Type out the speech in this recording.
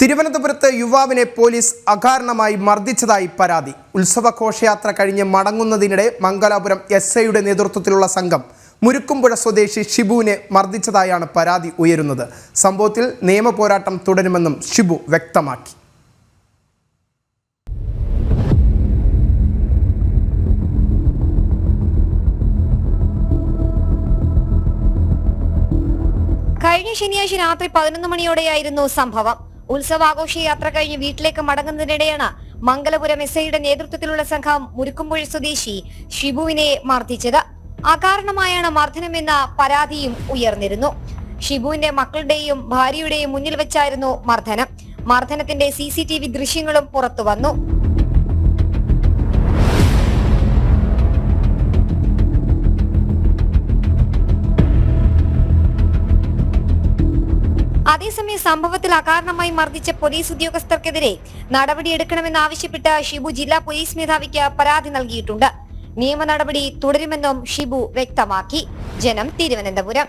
തിരുവനന്തപുരത്ത് യുവാവിനെ പോലീസ് അകാരണമായി മർദ്ദിച്ചതായി പരാതി. ഉത്സവഘോഷയാത്ര കഴിഞ്ഞ് മടങ്ങുന്നതിനിടെ മംഗലാപുരം എസ് ഐയുടെ നേതൃത്വത്തിലുള്ള സംഘം മുരുക്കുംപുഴ സ്വദേശി ഷിബുവിനെ മർദ്ദിച്ചതായാണ് പരാതി ഉയരുന്നത്. സംഭവത്തിൽ നിയമപോരാട്ടം തുടരുമെന്നും ഷിബു വ്യക്തമാക്കി. കഴിഞ്ഞ ശനിയാഴ്ച രാത്രി പതിനൊന്ന് മണിയോടെയായിരുന്നു സംഭവം. ഉത്സവാഘോഷ യാത്ര കഴിഞ്ഞ് വീട്ടിലേക്ക് മടങ്ങുന്നതിനിടെയാണ് മംഗലപുരം എസ് ഐയുടെ നേതൃത്വത്തിലുള്ള സംഘം മുരുക്കുംപുഴ സ്വദേശി ഷിബുവിനെ മർദ്ദിച്ചത്. അകാരണമായാണ് മർദ്ദനമെന്ന പരാതിയും ഉയർന്നിരുന്നു. ഷിബുവിന്റെ മക്കളുടെയും ഭാര്യയുടെയും മുന്നിൽ വെച്ചായിരുന്നു മർദ്ദനം. മർദ്ദനത്തിന്റെ സി സി ടി വി ദൃശ്യങ്ങളും പുറത്തു വന്നു. അതേസമയം സംഭവത്തിൽ അകാരണമായി മർദ്ദിച്ച പോലീസ് ഉദ്യോഗസ്ഥർക്കെതിരെ നടപടിയെടുക്കണമെന്നാവശ്യപ്പെട്ട് ഷിബു ജില്ലാ പോലീസ് മേധാവിക്ക് പരാതി നൽകിയിട്ടുണ്ട്. നിയമ നടപടി തുടരുമെന്നും ഷിബു വ്യക്തമാക്കി. ജനം തിരുവനന്തപുരം.